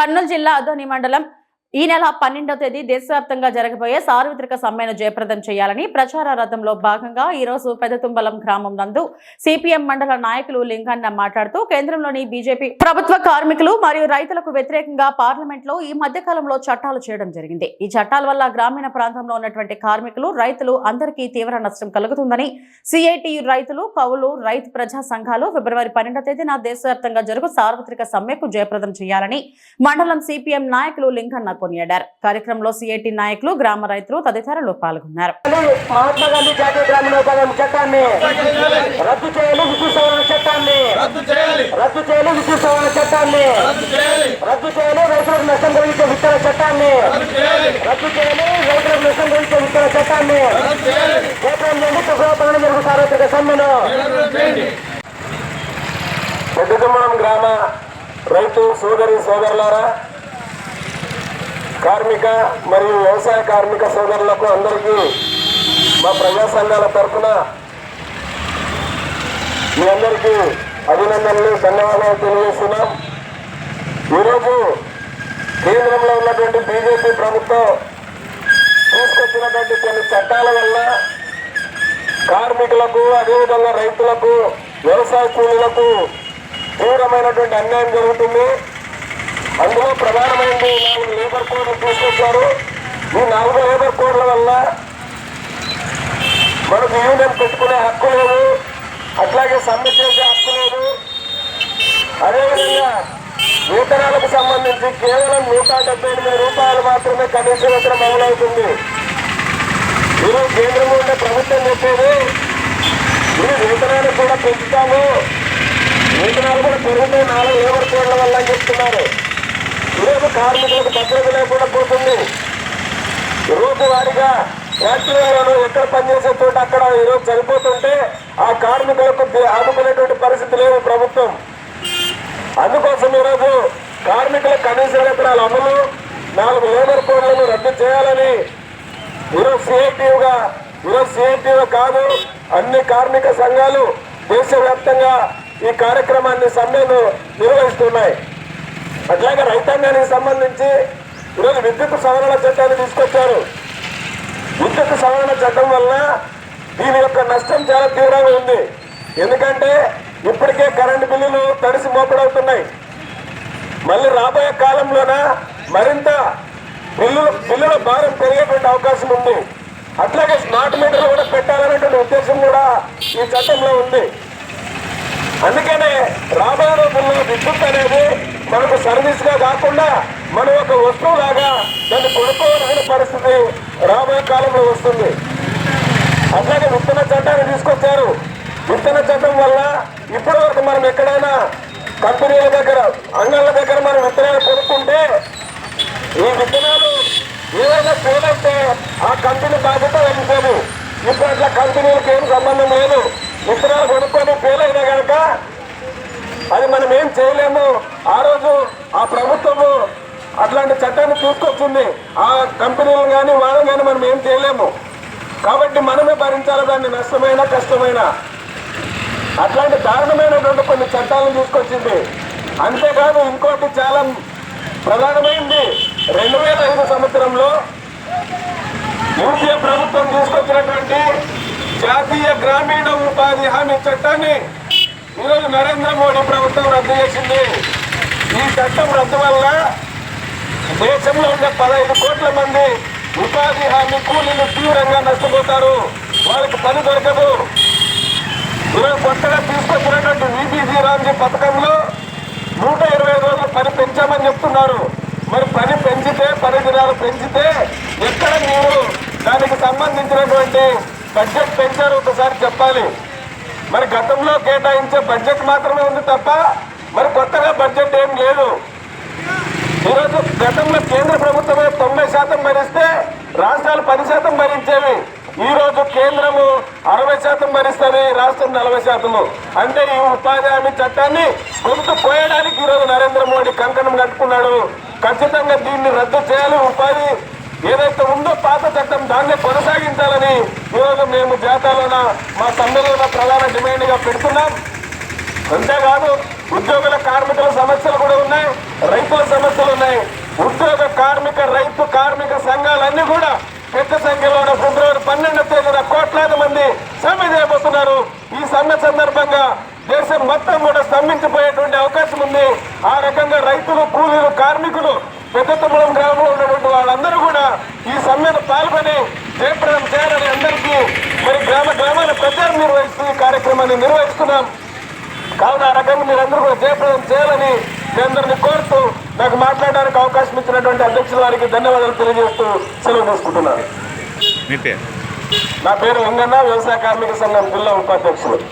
కర్నూలు జిల్లా అదోని మండలం ఈ నెల పన్నెండవ తేదీ దేశవ్యాప్తంగా జరగబోయే సార్వత్రిక సమ్మెను జయప్రదం చేయాలని ప్రచార రథంలో భాగంగా ఈ రోజు పెదతుంబలం గ్రామం నందు సిపిఎం మండల నాయకులు లింగన్న మాట్లాడుతూ కేంద్రంలోని బీజేపీ ప్రభుత్వ కార్మికులు మరియు రైతులకు వ్యతిరేకంగా పార్లమెంట్లో ఈ మధ్య కాలంలో చట్టాలు చేయడం జరిగింది. ఈ చట్టాల వల్ల గ్రామీణ ప్రాంతంలో ఉన్నటువంటి కార్మికులు రైతులు అందరికీ తీవ్ర నష్టం కలుగుతుందని సిఐటియు రైతులు కవులు రైతు ప్రజా సంఘాలు ఫిబ్రవరి పన్నెండవ తేదీన దేశవ్యాప్తంగా జరుగు సార్వత్రిక సమ్మెకు జయప్రదం చేయాలని మండలం సిపిఎం నాయకులు లింగన్న కొనియాడారు కార్యక్రమంలో సిఐటి నాయకులు గ్రామ రైతులు తదితరులు పాల్గొన్నారు. మహాత్మా గాంధీ జాతీయ గ్రామీణ ఉపాధి చట్టాన్ని రద్దు చేయాలి విద్యుత్ సవరణ చట్టాన్ని రద్దు చేయాలి. రద్దు చేయాలి విద్యుత్ సవరణ చట్టాన్ని రద్దు చేయాలి. రద్దు చేయాలి రైతులకు నష్టం కలిగించే విత్తన చట్టాన్ని రద్దు చేయాలి. రద్దు చేయాలి రైతులకు నష్టం కలిగించే విత్తన చట్టాన్ని రద్దు చేయాలి. కేంద్రం నుండి తుఫాపరణ జరుగు సార్వత్రిక సమ్మెను రద్దు చేయండి పెద్దదుమ్మడం గ్రామ రైతు సోదరి సోదరులారా కార్మిక మరియు వ్యవసాయ కార్మిక సోదరులకు అందరికీ మా ప్రజా సంఘాల తరఫున మీ అందరికీ అభినందనలు ధన్యవాదాలు తెలియజేస్తున్నాం. ఈరోజు కేంద్రంలో ఉన్నటువంటి బీజేపీ ప్రభుత్వం తీసుకొచ్చినటువంటి కొన్ని చట్టాల వల్ల కార్మికులకు అదేవిధంగా రైతులకు వ్యవసాయ కూలీలకు తీవ్రమైనటువంటి అన్యాయం జరుగుతుంది. అందులో ప్రధానమైనది నాలుగు లేబర్ కోడ్లు తీసుకొచ్చారు. ఈ నాలుగు లేబర్ కోడ్ల వల్ల మనకు యూనియన్ పెట్టుకునే హక్కు లేదు. అట్లాగే సమ్మె చేసే హక్కు లేదు. అదేవిధంగా వేతనాలకు సంబంధించి కేవలం నూట డెబ్బై ఎనిమిది రూపాయలు మాత్రమే కనీస వేతనం అమలవుతుంది. ఈరోజు కేంద్రంలో ఉండే ప్రభుత్వం చెప్పేది ఇది వేతనాలు కూడా పెంచుతాము. వేతనాలు కూడా పెరుగుతాయి. నాలుగు లేబర్ కోడ్ల వల్ల చెప్తున్నారు. ఈరోజు కార్మికులకు భద్రత లేకుండా పోతుంది. రోజు వారిగా ఫ్యాక్టరీలలో ఎక్కడ పనిచేసే చోట అక్కడ ఈరోజు చనిపోతుంటే ఆ కార్మికులకు ది- ఆదుకునేటువంటి పరిస్థితి లేదు ప్రభుత్వం. అందుకోసం ఈరోజు కార్మికుల కనీస వేతనాల అమలు నాలుగు లేబర్ కోడ్లను రద్దు చేయాలని ఈరోజు సిఐటియుగా ఈరోజు సిఐటియు కాదు అన్ని కార్మిక సంఘాలు దేశవ్యాప్తంగా ఈ కార్యక్రమాన్ని సమ్మెను నిర్వహిస్తున్నాయి. అట్లాగే రైతాంగానికి సంబంధించి ఈరోజు విద్యుత్ సవరణ చట్టాన్ని తీసుకొచ్చారు. విద్యుత్ సవరణ చట్టం వల్ల దీని యొక్క నష్టం చాలా తీవ్రంగా ఉంది. ఎందుకంటే ఇప్పటికే కరెంటు బిల్లులు తడిసి మోపడవుతున్నాయి. మళ్ళీ రాబోయే కాలంలోన మరింత బిల్లుల బిల్లుల భారం పెరిగేటువంటి అవకాశం ఉంది. అట్లాగే స్మార్ట్ మీటర్లు కూడా పెట్టాలనేటువంటి ఉద్దేశం కూడా ఈ చట్టంలో ఉంది. అందుకనే రాబోయే మనకు సర్వీస్గా కాకుండా మన యొక్క వస్తువులాగా దాన్ని కొనుక్కోవాల్సిన పరిస్థితి రాబోయే కాలంలో వస్తుంది. అట్లాగే విత్తన చట్టాన్ని తీసుకొచ్చారు. విత్తన చట్టం వల్ల ఇప్పటి వరకు మనం ఎక్కడైనా కంపెనీల దగ్గర అంగళ్ళ దగ్గర మనం విత్తనాలు కొనుక్కుంటే ఈ విత్తనాలు ఏదైనా ఫెయిల్ ఆ కంపెనీ బాధ్యత వహించేది. ఇప్పుడు అట్లా కంపెనీలకు ఏం సంబంధం లేదు. విత్తనాలు కొనుక్కొని ఫెయిల్ అయినా కనుక అది మనం ఏం చేయలేము. ఆ రోజు ఆ ప్రభుత్వము అట్లాంటి చట్టాన్ని తీసుకొచ్చింది. ఆ కంపెనీలు కానీ వాళ్ళని కానీ మనం ఏం చేయలేము. కాబట్టి మనమే భరించాలి. దాన్ని నష్టమైన కష్టమైన. అట్లాంటి దారుణమైనటువంటి కొన్ని చట్టాలను తీసుకొచ్చింది. అంతేకాదు ఇంకోటి చాలా ప్రధానమైంది. రెండు వేల ఐదు సంవత్సరంలో యూపీఏ ప్రభుత్వం తీసుకొచ్చినటువంటి జాతీయ గ్రామీణ ఉపాధి హామీ చట్టాన్ని ఈరోజు నరేంద్ర మోడీ ప్రభుత్వం రద్దు చేసింది. ఈ చట్టం రద్దు వల్ల దేశంలో ఉండే పదహైదు కోట్ల మంది ఉపాధి హామీ కూలీలు తీవ్రంగా నష్టపోతారు. వాళ్ళకి పని దొరకదు. ఈరోజు కొత్తగా తీసుకొచ్చినటువంటి విబిజి రామ్జీ పథకంలో నూట ఇరవై రోజులు పని పెంచామని చెప్తున్నారు. మరి పని పెంచితే పని దినాలు పెంచితే ఎక్కడ మీరు దానికి సంబంధించినటువంటి బడ్జెట్ పెంచారు ఒకసారి చెప్పాలి. మరి గతంలో కేటాయించే బడ్జెట్ మాత్రమే ఉంది తప్ప మరి కొత్తగా బడ్జెట్ ఏం లేదు. ఈరోజు గతంలో కేంద్ర ప్రభుత్వమే తొంభై శాతం భరిస్తే రాష్ట్రాలు పది శాతం భరించేవి. ఈ రోజు కేంద్రము అరవై శాతం భరిస్తుంది రాష్ట్రం నలభై శాతము. అంటే ఈ ఉపాధి హామీ చట్టాన్ని గొంతు పోయడానికి ఈరోజు నరేంద్ర మోడీ కంకణం కట్టుకున్నాడు. ఖచ్చితంగా దీన్ని రద్దు చేయాలి ఉపాధి ఏదైతే ఉందో పాత చట్టం దాన్ని కొనసాగించాలని ఈరోజు మేము జాతాలోన మా సమ్మెలోన ప్రధాన డిమాండ్గా పెడుతున్నాం. అంతేకాదు ఉద్యోగుల కార్మికుల సమస్యలు కూడా ఉన్నాయి రైతుల సమస్యలు ఉన్నాయి. ఉద్యోగ కార్మిక రైతు కార్మిక సంఘాలన్నీ కూడా పెద్ద సంఖ్యలో ఫిబ్రవరి పన్నెండవ తేదీన కోట్లాది మంది సమ్మె చేయబోతున్నారు ఈ సమ్మె సందర్భంగా దేశం మొత్తం కూడా స్తంభించిపోయేటువంటి అవకాశం ఉంది ఆ రకంగా రైతులు కూలీలు కార్మికులు పెద్ద తమ్ముളം గ్రామంలో ఉన్నటువంటి వాళ్ళందరూ కూడా ఈ సమ్మెను పాల్గొని జయప్రదం చేయాలని అందరికీ మరి గ్రామ గ్రామాల ప్రచారం నిర్వహిస్తూ ఈ కార్యక్రమాన్ని నిర్వహిస్తున్నాం. కావున ఆ రకంగా మీరందరూ కూడా జయప్రదం చేయాలని మీ అందరిని కోరుతూ నాకు మాట్లాడడానికి అవకాశం ఇచ్చినటువంటి అధ్యక్షుల వారికి ధన్యవాదాలు తెలియజేస్తూ సెలవు తీసుకుంటున్నాను. నా పేరు లింగన్న వ్యవసాయ కార్మిక సంఘం జిల్లా ఉపాధ్యక్షులు.